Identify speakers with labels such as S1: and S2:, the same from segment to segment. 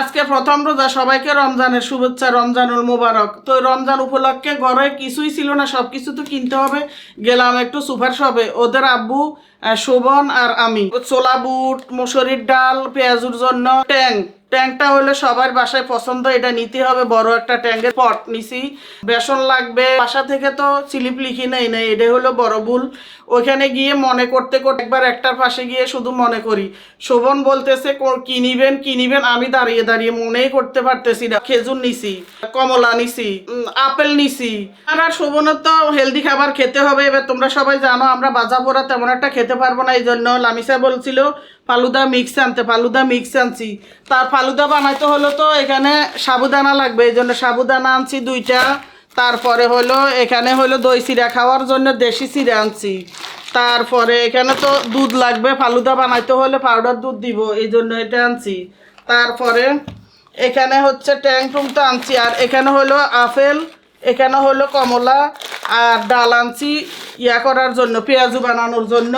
S1: আজকে প্রথম রোজা, সবাইকে রমজানের শুভেচ্ছা, রমজানুল মুবারক। তো রমজান উপলক্ষে ঘরে কিছুই ছিল না সব কিছু তো কিনতে হবে। গেলাম একটু সুপার শপে। ওদের আব্বু শোভন আর আমি। ছোলা বুট, মুসুরির ডাল, পেঁয়াজুর জন্য ট্যাং। ট্যাংটা হলে সবার বাসায় পছন্দ, এটা নিতে হবে, বড় একটা ট্যাঙ্কের পট নিছি। বেসন লাগবে, বাসা থেকে তো স্লিপ লিখি নেই নাই এটা হলো বড় ভুল। ওইখানে গিয়ে মনে করতে করতে একবার একটার পাশে গিয়ে শুধু মনে করি। শোভন বলতেছে, কো- কি নিবেন কি নিবেন? আমি দাঁড়িয়ে দাঁড়িয়ে মনেই করতে পারতেছি না। খেজুর নিছি, কমলা নিছি আপেল নিছি। আর আর শোভনের তো হেলদি খাবার খেতে হবে, এবার তোমরা সবাই জানো, আমরা বাজা পোড়া তেমন একটা খেতে পারব না, এই জন্য লামিসা বলছিল, ফালুদা মিক্স আনতে, ফালুদা মিক্স আনছি। তার ফালুদা বানাইতে হলো তো এখানে সাবুদানা লাগবে, এই জন্য সাবুদানা আনছি দুইটা। তারপরে হলো, এখানে হলো দই চিরা খাওয়ার জন্য দেশি চিরা আনছি। তারপরে এখানে তো দুধ লাগবে, ফালুদা বানাইতে হলে পাউডার দুধ দিব, এই জন্য এটা আনছি। তারপরে এখানে হচ্ছে ট্যাং টুং তো আনছি, আর এখানে হলো আপেল, এখানে হলো কমলা, আর ডাল আনছি ইয়া করার জন্য, পেঁয়াজু বানানোর জন্য।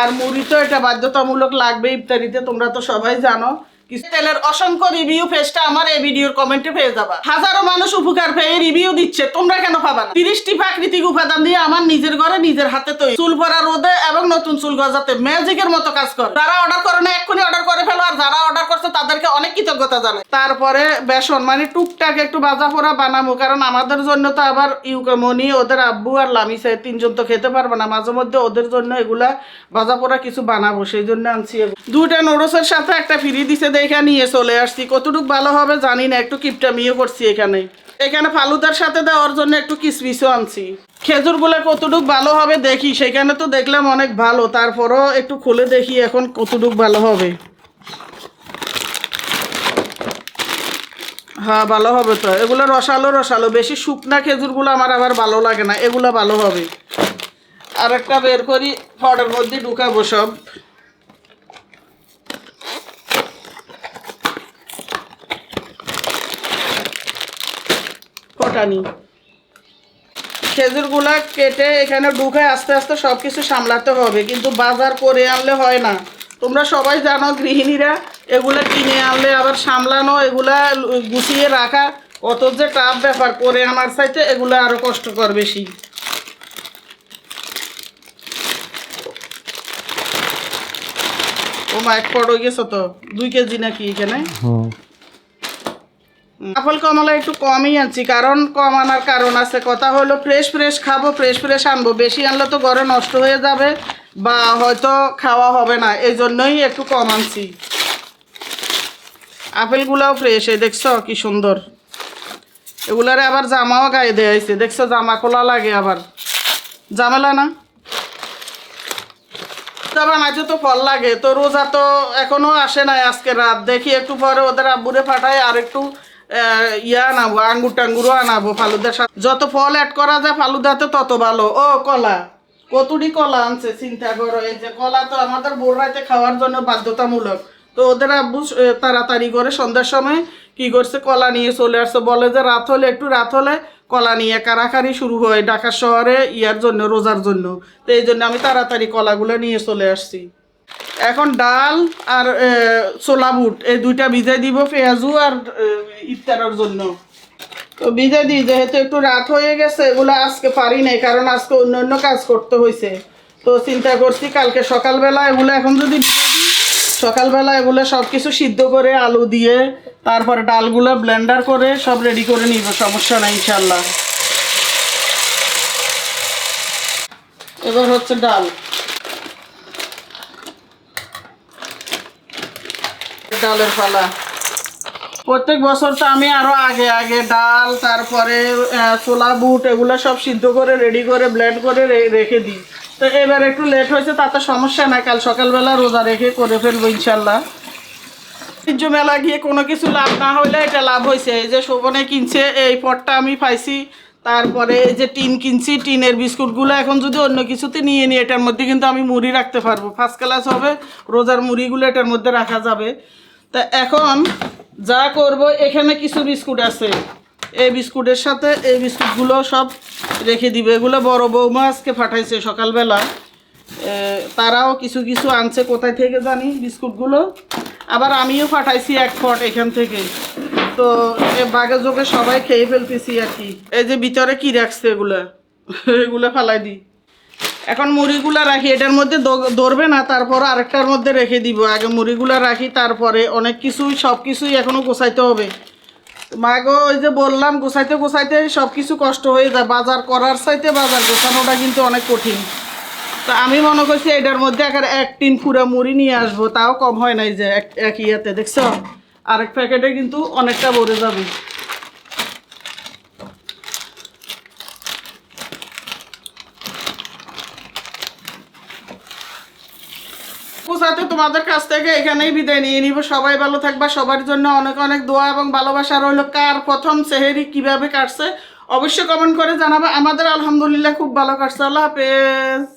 S1: আর মুড়ি তো এটা বাধ্যতামূলক লাগবে, ইফতারিতে তোমরা তো সবাই জানো। তেলের অসংখ্য রিভিউ পেজটা আমার এই ভিডিওর কমেন্টে পেয়ে যাবা। হাজারো মানুষ উপকার পেয়ে রিভিউ দিচ্ছে, তোমরা কেন পাবা না? তিরিশটি প্রাকৃতিক উপাদান দিয়ে আমার নিজের ঘরে নিজের হাতে তৈরি। চুল ভরা রোদে এবং নতুন চুল গজাতে ম্যাজিকের মতো কাজ করে। তারা অর্ডার করে না, এক্ষুনি অর্ডার করে ফেলো, আর তাদেরকে অনেক কৃতজ্ঞতা জানাই। তারপরে বেসন মানে টুকটাক একটু বাজা পোড়া বানাবো, কারণ আমাদের জন্য তো আবার ইউকামনি, ওদের আব্বু আর লামিসে তিনজন তো খেতে পারবে না, মাঝে মধ্যে ওদের জন্য এগুলা ভাজা পোড়া কিছু বানাবো, সেই জন্য আনছি। দুটা নুডলসের সাথে একটা ফ্রি দিছে, দেখে নিয়ে চলে আসছি। কতটুকু ভালো হবে জানি না, একটু কিপটামিও করছি এখানে। এখানে ফালুদার সাথে দেওয়ার জন্য একটু কিসমিসও আনছি। খেজুরগুলো কতটুকু ভালো হবে দেখি, সেখানে তো দেখলাম অনেক ভালো, তারপরও একটু খুলে দেখি এখন কতটুকু ভালো হবে। হ্যাঁ ভালো হবে তো। এগুলো রসালো রসালো। বেশি শুকনা খেজুরগুলো আমার আবার ভালো লাগে না। এগুলো ভালো হবে। আর একটা বের করি ফটের মধ্যে ঢুকাবো সব। ফটানি। খেজুরগুলা কেটে এখানে ঢুকে আস্তে আস্তে সব কিছু সামলাতে হবে। কিন্তু বাজার করে আনলে হয় না। তোমরা সবাই জানো গৃহিণীরা এগুলা কিনে আনলে আবার সামলানো এগুলা গুছিয়ে রাখা অত যে টাফ ব্যাপার করে আমার চাইতে এগুলো আরও কষ্টকর বেশি। ও মা এক পড়ো গেছো তো? দুই কেজি নাকি এখানে? আপেল কমলা একটু কমই আনছি কারণ কম আনার কারণ আছে। কথা হলো ফ্রেশ ফ্রেশ খাব ফ্রেশ ফ্রেশ আনব। বেশি আনলে তো ঘরে নষ্ট হয়ে যাবে। বা হয়তো খাওয়া হবে না এই জন্যই একটু কম আনছি। আপেলগুলাও ফ্রেশ এই দেখছ কি সুন্দর? এগুলারে আবার জামাও গায়ে দেওয়া হয়েছে, দেখছ জামা খোলা লাগে আবার। জামেলা না? বানাইতে তো ফল লাগে, তো রোজা তো এখনও আসে নাই আজকে রাত। দেখি একটু পরে ওদের আব্বুরে পাঠাই আর একটু ইয়া আনাবো, আঙ্গুর টাঙ্গুরও আনাবো ফালুদার সাথে। যত ফল অ্যাড করা যায় ফালুদাতে তত ভালো। ও কলা। কতুরি কলা আনছে, চিন্তা করো। এই যে কলা তো আমাদের বোর রাতে খাওয়ার জন্য বাধ্যতামূলক। তো ওদের আব্বু তাড়াতাড়ি করে সন্ধ্যার সময় কি করছে, কলা নিয়ে চলে আসছে। বলে যে রাত হলে, একটু রাত হলে কলা নিয়ে কারাকারি শুরু হয় ঢাকা শহরে ইয়ার জন্য, রোজার জন্য। তো এই জন্য আমি তাড়াতাড়ি কলাগুলো নিয়ে চলে আসছি। এখন ডাল আর ছোলা বুট, এই দুইটা ভিজাই দিব পেঁয়াজু আর ইফতারের জন্য। তো ভিজাই দিই যেহেতু একটু রাত হয়ে গেছে, এগুলো আজকে পারি নাই, কারণ আজকে অন্য অন্য কাজ করতে হয়েছে তো চিন্তা করছি কালকে সকালবেলা এগুলো এখন যদি সকালবেলা এগুলো সব কিছু সিদ্ধ করে আলু দিয়ে, তারপরে ডালগুলো ব্লেন্ডার করে সব রেডি করে নিব, সমস্যা নাই ইনশাল্লাহ এবার হচ্ছে ডাল। ডালের পালা। প্রত্যেক বছর তো আমি আরও আগে আগে ডাল, তারপরে ছোলা, বুট এগুলো সব সিদ্ধ করে রেডি করে ব্লেন্ড করে রেখে দিই। তো এবার একটু লেট হয়েছে, তাতে সমস্যা নাই। কাল সকালবেলা রোজা রেখে করে ফেলব ইনশাল্লাহ। ঐতিহ্য মেলা গিয়ে কোনো কিছু লাভ না হলে এটা লাভ হয়েছে এই যে শোভনে কিনছে, এই পটটা আমি পাইছি। তারপরে এই যে টিন কিনছি, টিনের বিস্কুটগুলো এখন যদি অন্য কিছুতে নিয়ে নিই, এটার মধ্যে কিন্তু আমি মুড়ি রাখতে পারব। ফার্স্ট ক্লাস হবে, রোজার মুড়িগুলো এটার মধ্যে রাখা যাবে। তা এখন যা করব, এখানে কিছু বিস্কুট আছে। এই বিস্কুটের সাথে এই বিস্কুটগুলো সব রেখে দিবে। এগুলো বড় বৌমা আজকে পাঠাইছে সকালবেলা। তারাও কিছু কিছু আনছে। কোথায় থেকে জানি বিস্কুটগুলো? আবার আমিও পাঠাইছি এক ফট এখান থেকে। তো বাঘে যোগে সবাই খেয়ে ফেলতেছি আর কি। এই যে ভিতরে কি রাখছে এগুলা? এগুলো ফালাই দিই এখন মুড়িগুলা রাখি, এটার মধ্যে ধরবে না, তারপর আরেকটার মধ্যে রেখে দিব। আগে মুড়িগুলা রাখি, তারপরে অনেক কিছুই, সব কিছুই এখনও গোছাইতে হবে। মাগো, ওই যে বললাম, গোছাইতে গোছাইতে সব কিছু কষ্ট হয়ে যায়। বাজার করার চাইতে বাজার গোছানোটা কিন্তু অনেক কঠিন। তো আমি মনে করছি এটার মধ্যে একের এক টিন পুরা মুড়ি নিয়ে আসব, তাও কম হয় নাই যে এক এক ইয়াতে, দেখছ? আরেক প্যাকেটে কিন্তু অনেকটা ভরে যাবে। পূজাতে তোমাদের কাছ থেকে এখানেই বিদায় নিয়ে নিব। সবাই ভালো থাকবা, সবার জন্য অনেক অনেক দোয়া এবং ভালোবাসা রইল। কার প্রথম সেহেরি কীভাবে কাটছে, অবশ্যই কমেন্ট করে জানাবা। আমাদের আলহামদুলিল্লাহ খুব ভালো কাটছে। আল্লাহ হাফেজ।